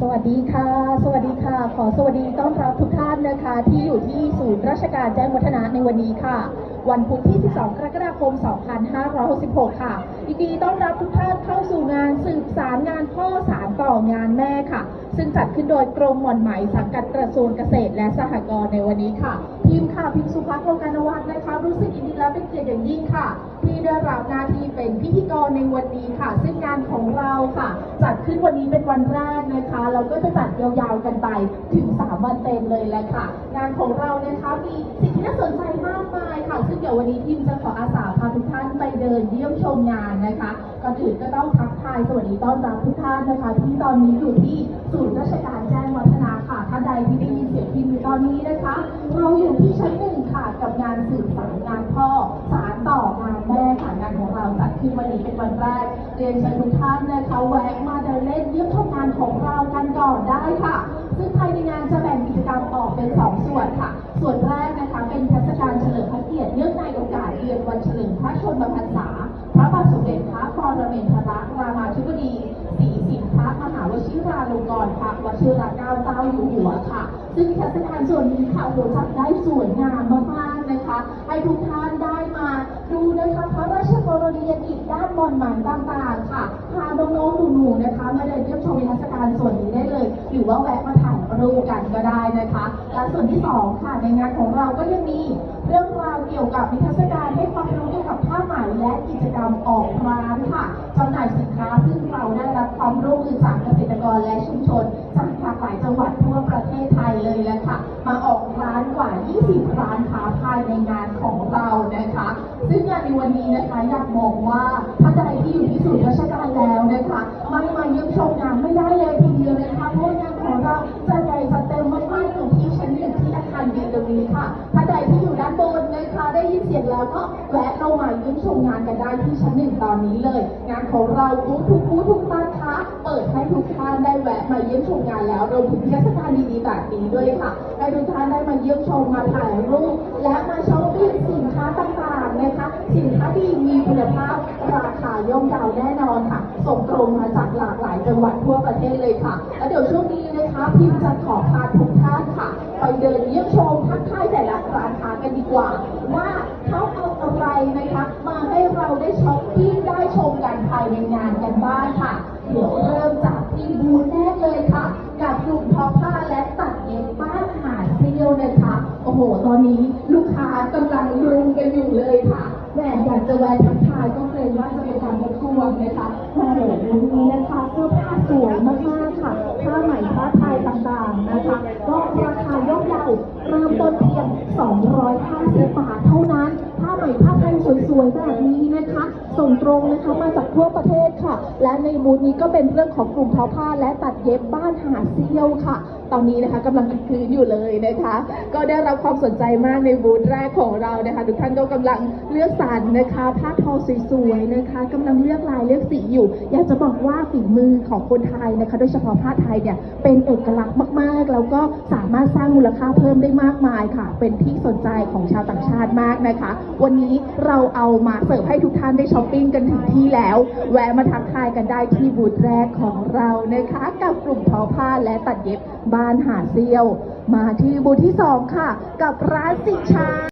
สวัสดีค่ะ สวัสดีค่ะ ขอสวัสดีต้อนรับทุกท่านนะคะ ที่อยู่ที่ศูนย์ราชการแจ้งวัฒนะในวันนี้ค่ะ วันพุธที่ 12 กรกฎาคม 2566 ค่ะยินดีต้อนรับทุกท่านเข้าสู่งานสืบสารงานพ่อสารต่องานแม่ค่ะ ซึ่งจัดขึ้นโดยกรมหม่อนไหมสังกัดกระทรวงเกษตร และสหกรณ์ในวันนี้ค่ะ ทีมข่าวพิมพ์สุภักดิ์โลกานวัฒน์นะคะ รู้สึกยินดีและเป็นเกียรติอย่างยิ่งค่ะ ได้รับหน้าที่เป็นพิธีกรในวันนี้ค่ะ ซึ่งงานของเราค่ะ จัดขึ้นวันนี้เป็นวันแรกนะคะเราก็จะจัดยาวๆกันไปถึง 3 วันเต็มเลยแหละค่ะ งานของเรานะคะมีสิ่งที่น่าสนใจมากมายค่ะ ซึ่งเดี๋ยววันนี้ทีมจะขออาสาพาทุกท่านไปเดินเยี่ยมชมงานนะคะก่อนอื่นก็ต้องทักทายสวัสดีต้อนรับทุกท่านนะคะ ที่ตอนนี้อยู่ที่ศูนย์ราชการแจ้งวัฒนาค่ะท่านใดที่ได้ยินเสียงพิมพ์อยู่ตอนนี้นะคะ เราอยู่ที่ชั้นหนึ่งค่ะกับงานสื่อสารงานพ่อ เราจัดขึ้นวันนี้เป็นวันแรกเรียนเชิญทุกท่านนะคะแวะมาเดินเล่นเยี่ยมชมงานของเรากันก่อนได้ค่ะ ซึ่งภายในงานจะแบ่งกิจกรรมออกเป็นสองส่วนค่ะ ส่วนแรกนะคะเป็นเทศกาลเฉลิมพระเกียรติเนื่องในโอกาสเดือนวันเฉลิมพระชนมพรรษา พระบาทสมเด็จพระปรมินทรรามาธิบดีศรีสินพระมหาวชิราลงกรณ์พระวชิรเกล้าเจ้าอยู่หัวค่ะ ซึ่งเทศกาลส่วนนี้ค่ะโหจัดได้สวยงามมาก นะคะ ให้ทุกท่านได้มาดูนะคะพระราชกรณียกิจด้านบอนหมายต่างๆ ค่ะพาน้องๆหนูๆนะคะมาเดินเยี่ยมชมนิทรรศการส่วนนี้ได้เลย หรือว่าแวะมาถ่ายรูปกันก็ได้นะคะ และส่วนที่สองค่ะในงานของเราก็ยังมีเรื่องราวเกี่ยวกับนิทรรศการให้ความรู้เกี่ยวกับผ้าไหมและกิจกรรมออกร้านค่ะจำหน่ายสินค้าซึ่งเราได้รับความร่วมมือจากเกษตรกรและชุม มาออกร้านกว่า 20 ร้านค้าภายในงานของเรานะคะ ซึ่งงานในวันนี้นะคะอยากบอกว่าท่านใดที่อยู่ที่ศูนย์ราชการแล้วนะคะไม่มาเยี่ยมชมงานไม่ได้เลยทีเดียวนะคะเพราะงานของเราจะใหญ่จะเต็มมากๆอยู่ที่ชั้นหนึ่งที่อาคารบีตรงนี้ค่ะท่านใดที่อยู่ด้านบนนะคะได้ยินเสียงแล้วก็แวะเข้ามาเยี่ยมชมงานกันได้ที่ชั้นหนึ่งตอนนี้เลย งานของเราบูธทุกทุกท่านค้า เปิดให้ทุกท่านได้แวะมาเยี่ยมชมงานแล้วรวมถึงเทศกาลดีๆแบบนี้ด้วยค่ะให้ทุกท่านได้มาเยี่ยมชมมาถ่ายรูปและมาช้อปปิ้งสินค้าต่างๆนะคะ สินค้าดีมีคุณภาพราคาย่อมเยาแน่นอนค่ะ ส่งตรงมาจากหลากหลายจังหวัดทั่วประเทศเลยค่ะ และเดี๋ยวช่วงนี้นะคะพิมจะขอพาทุกท่านค่ะ ไปเดินเยี่ยมชมทักทายแต่ละร้านค้ากันดีกว่า ว่าเขาเอาอะไรนะคะ มาให้เราได้ช้อปปิ้งได้ชมกันภายในงาน หตอนนี้ลูกค้ากำลังรุมกันอยู่เลยค่ะแหมอยากจะแวะทักทายก็เกรงว่าจะเป็นการรบกวนนะคะมาเดี๋ยววันนี้นะคะเสื้อผ้าสวยมากๆค่ะผ้าไหมผ้าไทยต่างๆนะคะ ก็ราคาย่อมเยาเริ่มต้นเพียง 250 บาทเท่านั้นผ้าไหมผ้าไทยสวยๆแบบนี้นะคะ ส่งตรงนะคะมาจากทั่วประเทศ ค่ะ และในบูธนี้ก็เป็นเรื่องของกลุ่มทอผ้า และตัดเย็บบ้านหาเซี่ยวค่ะ ตอนนี้นะคะกำลังคืนอยู่เลยนะคะ ก็ได้รับความสนใจมากในบูธแรกของเรานะคะทุกท่านก็กำลังเลือกสรรนะคะผ้าทอสวยๆนะคะกำลังเลือกลายเลือกสีอยู่ อยากจะบอกว่าฝีมือของคนไทยนะคะ โดยเฉพาะผ้าไทยเนี่ยเป็นเอกลักษณ์มากๆ แล้วก็สามารถสร้างมูลค่าเพิ่มได้มากมายค่ะ เป็นที่สนใจของชาวต่างชาติมากนะคะ วันนี้เราเอามาเสิร์ฟให้ทุกท่านได้ช้อปปิ้งกันถึงที่แล้ว แวะมาทักทายกันได้ที่บูธแรกของเรานะคะ กับกลุ่มทอผ้าและตัดเย็บบ้านหาดเซียว มาที่บูธที่สองค่ะ กับร้านสิชา